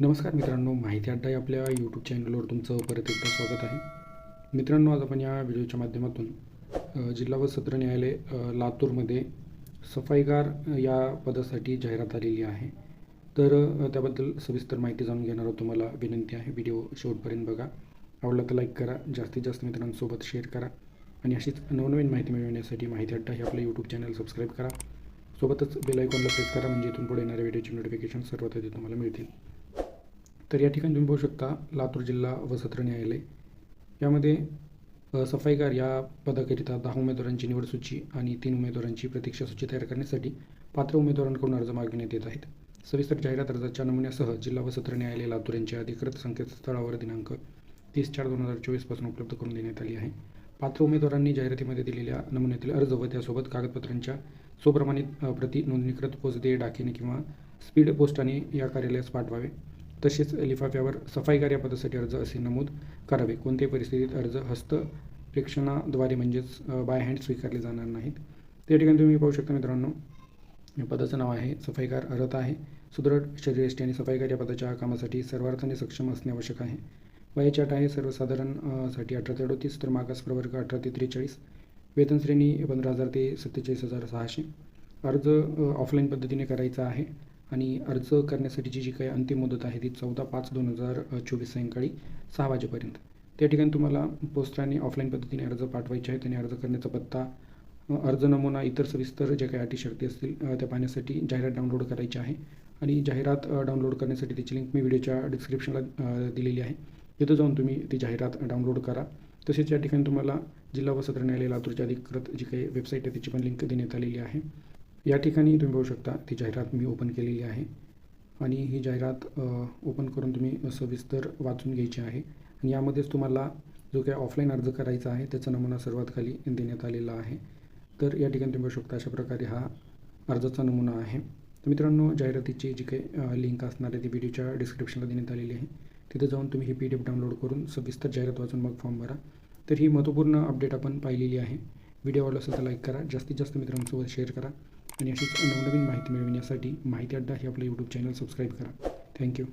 नमस्कार मित्रांनो माहिती अड्डा या आपल्या यूट्यूब चॅनलवर तुमचं परत एकदा स्वागत आहे. मित्रांनो आज आपण या व्हिडिओच्या माध्यमातून जिल्हा व सत्र न्यायालय लातूरमध्ये सफाईगार या पदासाठी जाहिरात आलेली आहे. तर त्याबद्दल सविस्तर माहिती जाणून घेणार आहोत तुम्हाला. विनंती आहे व्हिडिओ शेवटपर्यंत बघा. आवडला तर लाईक करा जास्तीत जास्त मित्रांसोबत शेअर करा आणि अशीच नवनवीन माहिती मिळवण्यासाठी माहिती अड्डा हे आपलं यूट्यूब चॅनल सबस्क्राईब करा. सोबतच बेल आयकॉनला प्रेस करा म्हणजे इथून पुढे येणाऱ्या व्हिडिओची नोटिफिकेशन सर्वात आधी तुम्हाला मिळतील. तर या ठिकाणी तुम्ही पाहू शकता लातूर जिल्हा व सत्र न्यायालय. यामध्ये सफाईकार सफाईगार या पदाकरिता दहा उमेदवारांची निवड सूची आणि तीन उमेदवारांची प्रतीक्षा सूची तयार करण्यासाठी पात्र उमेदवारांकडून अर्ज मागविण्यात येत आहेत. सविस्तर जाहिरात अर्जाच्या नमुन्यासह जिल्हा व सत्र न्यायालय लातूर यांच्या अधिकृत संकेतस्थळावर दिनांक तीस चार दोन हजार चोवीसपासून उपलब्ध करून देण्यात आली आहे. पात्र उमेदवारांनी जाहिरातीमध्ये दिलेल्या नमुन्यातील अर्ज व त्यासोबत कागदपत्रांच्या स्वप्रमाणित प्रति नोंदणीकृत पोचदे डाकीने किंवा स्पीड पोस्टाने या कार्यालयास पाठवावे. तसेच लिफाफ्यावर सफाईकार्य या पदासाठी अर्ज असे नमूद करावे. कोणत्याही परिस्थितीत अर्ज हस्तप्रेक्षणाद्वारे म्हणजेच बाय हँड स्वीकारले जाणार नाहीत. त्या ठिकाणी तुम्ही पाहू शकता मित्रांनो या पदाचं नाव आहे सफाईकार अर्हत आहे. सुदृढ शरीरयष्टी आणि सफाईकार या पदाच्या कामासाठी सर्वार्थाने सक्षम असणे आवश्यक आहे. वयाची अट आहे सर्वसाधारण अठरा ते अडतीस तर मागास प्रवर्ग अठरा ते त्रेचाळीस वेतन श्रेणी पंधरा हजार ते सत्तेचाळीस हजार सहाशे. अर्ज ऑफलाईन पद्धतीने करायचा आहे. आणि अर्ज करण्यासाठीची जी काही अंतिम मुदत आहे ती चौदा पाच दोन हजार चोवीस सायंकाळी सहा वाजेपर्यंत. त्या ठिकाणी तुम्हाला पोस्टाने ऑफलाईन पद्धतीने अर्ज पाठवायचे आहेत आणि अर्ज करण्याचा पत्ता अर्ज नमुना इतर सविस्तर जे काही अटी शर्ती असतील त्या पाहण्यासाठी जाहिरात डाउनलोड करायची आहे. आणि जाहिरात डाउनलोड करण्यासाठी त्याची लिंक मी व्हिडिओच्या डिस्क्रिप्शनला दिलेली आहे. तिथं जाऊन तुम्ही ती जाहिरात डाउनलोड करा. तसेच या ठिकाणी तुम्हाला जिल्हा व सत्र न्यायालय लातूरच्या अधिकृत जी काही वेबसाईट आहे त्याची पण लिंक देण्यात आलेली आहे. या ठिकाणी तुम्ही पाहू शकता ती जाहिरात मी ओपन केलेली आहे. आणि ही जाहिरात ओपन करून तुम्ही सविस्तर वाचून घ्यायची आहे. आणि यामध्येच तुम्हाला जो काही ऑफलाईन अर्ज करायचा आहे त्याचा नमुना सर्वात खाली देण्यात आलेला आहे. तर या ठिकाणी तुम्ही पाहू शकता अशा प्रकारे हा अर्जाचा नमुना आहे. तर मित्रांनो जाहिरातीची जी काही लिंक असणार आहे ती व्हिडिओच्या डिस्क्रिप्शनला देण्यात आलेली आहे. तिथे जाऊन तुम्ही ही पी डी एफ डाउनलोड करून सविस्तर जाहिरात वाचून मग फॉर्म भरा. तर ही महत्त्वपूर्ण अपडेट आपण पाहिलेली आहे. व्हिडिओ आवडला असेल तर लाईक करा. जास्तीत जास्त मित्रांसोबत शेअर करा. आणि अशीच नवनवीन माहिती मिळविण्यासाठी माहिती अड्डा हे आपलं यूट्यूब चॅनल सबस्क्राईब करा. Thank you